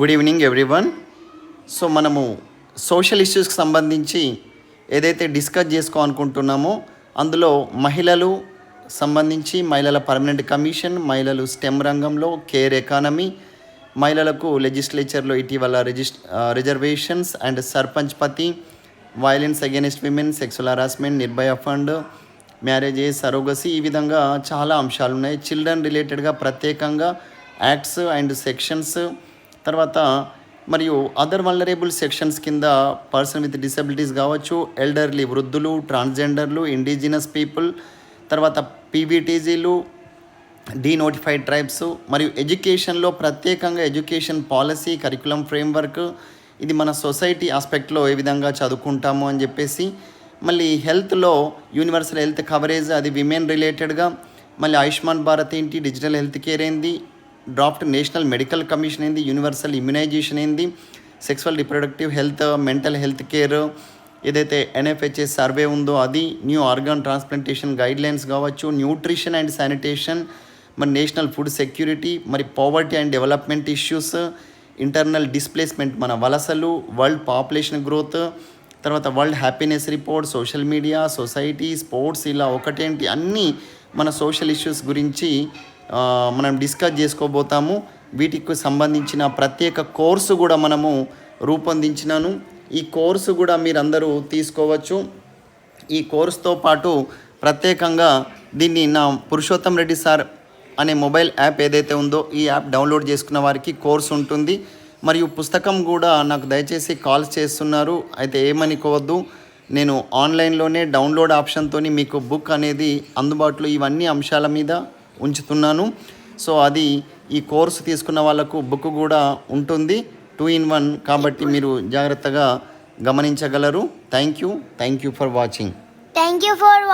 Good evening everyone so మనము social ఇష్యూస్కి సంబంధించి ఏదైతే డిస్కస్ చేసుకోవాలనుకుంటున్నామో అందులో మహిళలు సంబంధించి మహిళల పర్మనెంట్ కమిషన్ మహిళలు స్టెమ్ రంగంలో కేర్ ఎకానమీ మహిళలకు లెజిస్లేచర్లో ఇటీవల రిజిస్ రిజర్వేషన్స్ అండ్ సర్పంచ్ పతి violence against women sexual harassment Nirbhaya fund marriages surrogacy ఈ విధంగా చాలా అంశాలు ఉన్నాయి చిల్డ్రన్ రిలేటెడ్గా ప్రత్యేకంగా యాక్ట్స్ అండ్ సెక్షన్స్ తర్వాత మరియు అదర్ వల్నరేబుల్ సెక్షన్స్ కింద పర్సన్ విత్ డిసబిలిటీస్ కావచ్చు ఎల్డర్లీ వృద్ధులు ట్రాన్స్జెండర్లు ఇండిజినస్ పీపుల్ తర్వాత పీబీటీజీలు డీనోటిఫైడ్ ట్రైబ్స్ మరియు ఎడ్యుకేషన్లో ప్రత్యేకంగా ఎడ్యుకేషన్ పాలసీ కరికులం ఫ్రేమ్వర్క్ ఇది మన సొసైటీ ఆస్పెక్ట్లో ఏ విధంగా చదువుకుంటాము అని చెప్పేసి మళ్ళీ హెల్త్లో యూనివర్సల్ హెల్త్ కవరేజ్ అది విమెన్ రిలేటెడ్గా మళ్ళీ ఆయుష్మాన్ భారత్ ఏంటి డిజిటల్ హెల్త్ కేర్ ఏంది డ్రాఫ్ట్ నేషనల్ మెడికల్ కమిషన్ ఏంది యూనివర్సల్ ఇమ్యునైజేషన్ ఏంది sexual reproductive health mental health care ఏదైతే ఎన్ఎఫ్హెచ్ఎస్ సర్వే ఉందో అది న్యూ ఆర్గాన్ ట్రాన్స్ప్లాంటేషన్ గైడ్లైన్స్ కావచ్చు న్యూట్రిషన్ అండ్ శానిటేషన్ మరి నేషనల్ ఫుడ్ సెక్యూరిటీ మరి poverty and development issues internal displacement మన వలసలు వరల్డ్ పాపులేషన్ గ్రోత్ తర్వాత world happiness report social media society sports ఇలా ఒకటేంటి అన్నీ మన సోషల్ ఇష్యూస్ గురించి మనం డిస్కస్ చేసుకోబోతాము. వీటికి సంబంధించిన ప్రత్యేక కోర్సు కూడా మనము రూపొందించినాను. ఈ కోర్సు కూడా మీరందరూ తీసుకోవచ్చు. ఈ కోర్సుతో పాటు ప్రత్యేకంగా దీన్ని నా పురుషోత్తం రెడ్డి సార్ అనే మొబైల్ యాప్ ఏదైతే ఉందో ఈ యాప్ డౌన్లోడ్ చేసుకున్న వారికి కోర్స్ ఉంటుంది. మరియు పుస్తకం కూడా నాకు దయచేసి కాల్స్ చేస్తున్నారు. అయితే ఏమనుకోవద్దు. నేను ఆన్లైన్లోనే డౌన్లోడ్ ఆప్షన్తో మీకు బుక్ అనేది అందుబాటులో ఇవన్నీ అంశాల మీద ఉంచుతున్నాను. సో అది ఈ కోర్సు తీసుకున్న వాళ్ళకు బుక్ కూడా ఉంటుంది. టూ ఇన్ వన్ కాబట్టి మీరు జాగ్రత్తగా గమనించగలరు. Thank you. Thank you for watching. Thank you for